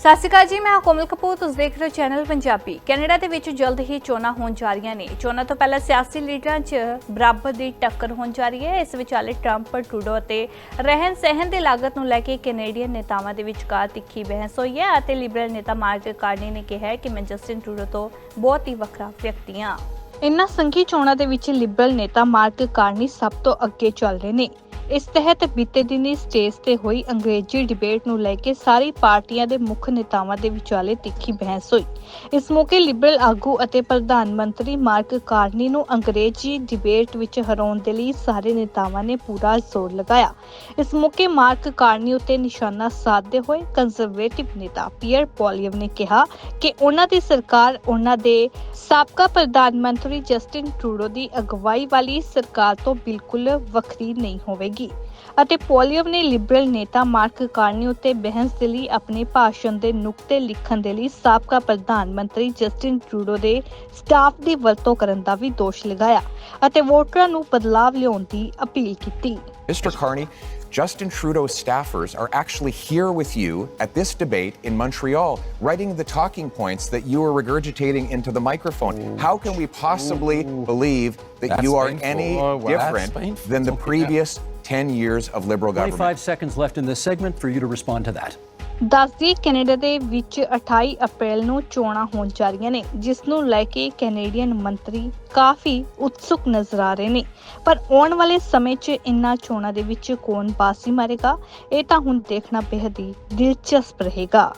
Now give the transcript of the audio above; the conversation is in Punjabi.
ਸਤਿ ਸ਼੍ਰੀ ਅਕਾਲ ਜੀ, ਮੈਂ ਕੋਮਲ ਕਪੂਰ, ਤੁਸੀਂ ਦੇਖ ਰਹੇ ਹੋ ਚੈਨਲ ਪੰਜਾਬੀ। ਕੈਨੇਡਾ ਦੇ ਵਿੱਚ ਜਲਦ ਹੀ ਚੋਣਾਂ ਹੋਣ ਜਾ ਰਹੀਆਂ ਨੇ। ਚੋਣਾਂ ਤੋਂ ਪਹਿਲਾਂ ਸਿਆਸੀ ਲੀਡਰਾਂ 'ਚ ਬਰਾਬਰ ਦੀ ਟੱਕਰ ਹੋਣ ਜਾ ਰਹੀ ਹੈ। ਇਸ ਵਿਚਾਲੇ ਟਰੰਪ, ਟਰੂਡੋ ਅਤੇ ਰਹਿਣ ਸਹਿਣ ਦੀ ਲਾਗਤ ਨੂੰ ਲੈ ਕੇ ਕੈਨੇਡੀਅਨ ਨੇਤਾਵਾਂ ਦੇ ਵਿਚਕਾਰ ਤਿੱਖੀ ਬਹਿਸ ਹੋਈ ਹੈ ਅਤੇ ਲਿਬਰਲ ਨੇਤਾ ਮਾਰਕ ਕਾਰਨੀ ਨੇ ਕਿਹਾ ਕਿ ਮੈਂ ਜਸਟਿਨ ਟਰੂਡੋ ਤੋਂ ਬਹੁਤ ਹੀ ਵੱਖਰਾ ਵਿਅਕਤੀ ਹਾਂ। ਇਨ੍ਹਾਂ ਸੰਘੀ ਚੋਣਾਂ ਦੇ ਵਿੱਚ ਲਿਬਰਲ ਨੇਤਾ ਮਾਰਕ ਕਾਰਨੀ ਸਭ ਤੋਂ ਅੱਗੇ ਚੱਲ ਰਹੇ ਨੇ। ਇਸ ਤਹਿਤ ਬੀਤੇ ਦਿਨੀ ਸਟੇਜ ਤੇ ਹੋਈ ਅੰਗਰੇਜ਼ੀ ਡਿਬੇਟ ਨੂੰ ਲੈ ਕੇ ਸਾਰੀ ਪਾਰਟੀਆਂ ਦੇ ਮੁੱਖ ਨੇਤਾਵਾਂ ਦੇ ਵਿਚਾਲੇ ਤਿੱਖੀ ਬਹਿਸ ਹੋਈ। ਇਸ ਮੌਕੇ ਲਿਬਰਲ ਆਗੂ ਅਤੇ ਪ੍ਰਧਾਨ ਮੰਤਰੀ ਮਾਰਕ ਕਾਰਨੀ ਨੂੰ ਅੰਗਰੇਜ਼ੀ ਡਿਬੇਟ ਵਿੱਚ ਹਰਾਉਣ ਦੇ ਲਈ ਸਾਰੇ ਨੇਤਾਵਾਂ ਨੇ ਪੂਰਾ ਜ਼ੋਰ ਲਗਾਇਆ। ਇਸ ਮੌਕੇ ਮਾਰਕ ਕਾਰਨੀ ਉਤੇ ਨਿਸ਼ਾਨਾ ਸਾਧਦੇ ਹੋਏ ਕੰਜ਼ਰਵੇਟਿਵ ਨੇਤਾ ਪੀਅਰ ਪੋਲੀਅਮ ਨੇ ਕਿਹਾ ਕਿ ਉਹਨਾਂ ਦੀ ਸਰਕਾਰ ਉਹਨਾਂ ਦੇ ਸਾਬਕਾ ਪ੍ਰਧਾਨ ਮੰਤਰੀ ਜਸਟਿਨ ਟਰੂਡੋ ਦੀ ਅਗਵਾਈ ਵਾਲੀ ਸਰਕਾਰ ਤੋਂ ਬਿਲਕੁਲ ਵੱਖਰੀ ਨਹੀਂ ਹੋਵੇਗੀ। ਅਤੇ ਪੋਲੀਅਮ ਨੇ ਲਿਬਰਲ ਨੇਤਾ ਮਾਰਕ ਕਾਰਨੀ ਉੱਤੇ ਬਹਿਸ ਦੇ ਲਈ ਆਪਣੇ ਭਾਸ਼ਣ ਦੇ ਨੁਕਤੇ ਲਿਖਣ ਦੇ ਲਈ ਸਾਬਕਾ ਪ੍ਰਧਾਨ ਮੰਤਰੀ ਜਸਟਿਨ ਟਰੂਡੋ ਦੇ ਸਟਾਫ ਦੀ ਵਰਤੋਂ ਕਰਨ ਦਾ ਵੀ ਦੋਸ਼ ਲਗਾਇਆ ਅਤੇ ਵੋਟਰਾਂ ਨੂੰ ਬਦਲਾਵ ਲਿਆਉਣ ਦੀ ਅਪੀਲ ਕੀਤੀ Mr. Carney, Justin Trudeau's staffers are actually here with you at this debate in Montreal, writing the talking points that you are regurgitating into the microphone. How can we possibly believe that That's you are painful. any Oh, wow. That's different painful. than the previous 10 years of Liberal government? 25 seconds left in this segment for you to respond to that. ਦੱਸਦੀ ਕੈਨੇਡਾ ਦੇ ਵਿੱਚ 28 ਅਪ੍ਰੈਲ ਨੂੰ ਚੋਣਾਂ ਹੋਣ ਜਾ ਰਹੀਆਂ ਨੇ ਜਿਸ ਨੂੰ ਲੈ ਕੇ ਕੈਨੇਡੀਅਨ ਮੰਤਰੀ ਕਾਫੀ ਉਤਸੁਕ ਨਜ਼ਰ ਆ ਰਹੇ ਨੇ ਪਰ ਆਉਣ ਵਾਲੇ ਸਮੇਂ 'ਚ ਇਨ੍ਹਾਂ ਚੋਣਾਂ ਦੇ ਵਿੱਚ ਕੌਣ ਬਾਸੀ ਮਾਰੇਗਾ ਇਹ ਤਾਂ ਹੁਣ ਦੇਖਣਾ ਬੇਹੱਦ ਹੀ ਦਿਲਚਸਪ ਰਹੇਗਾ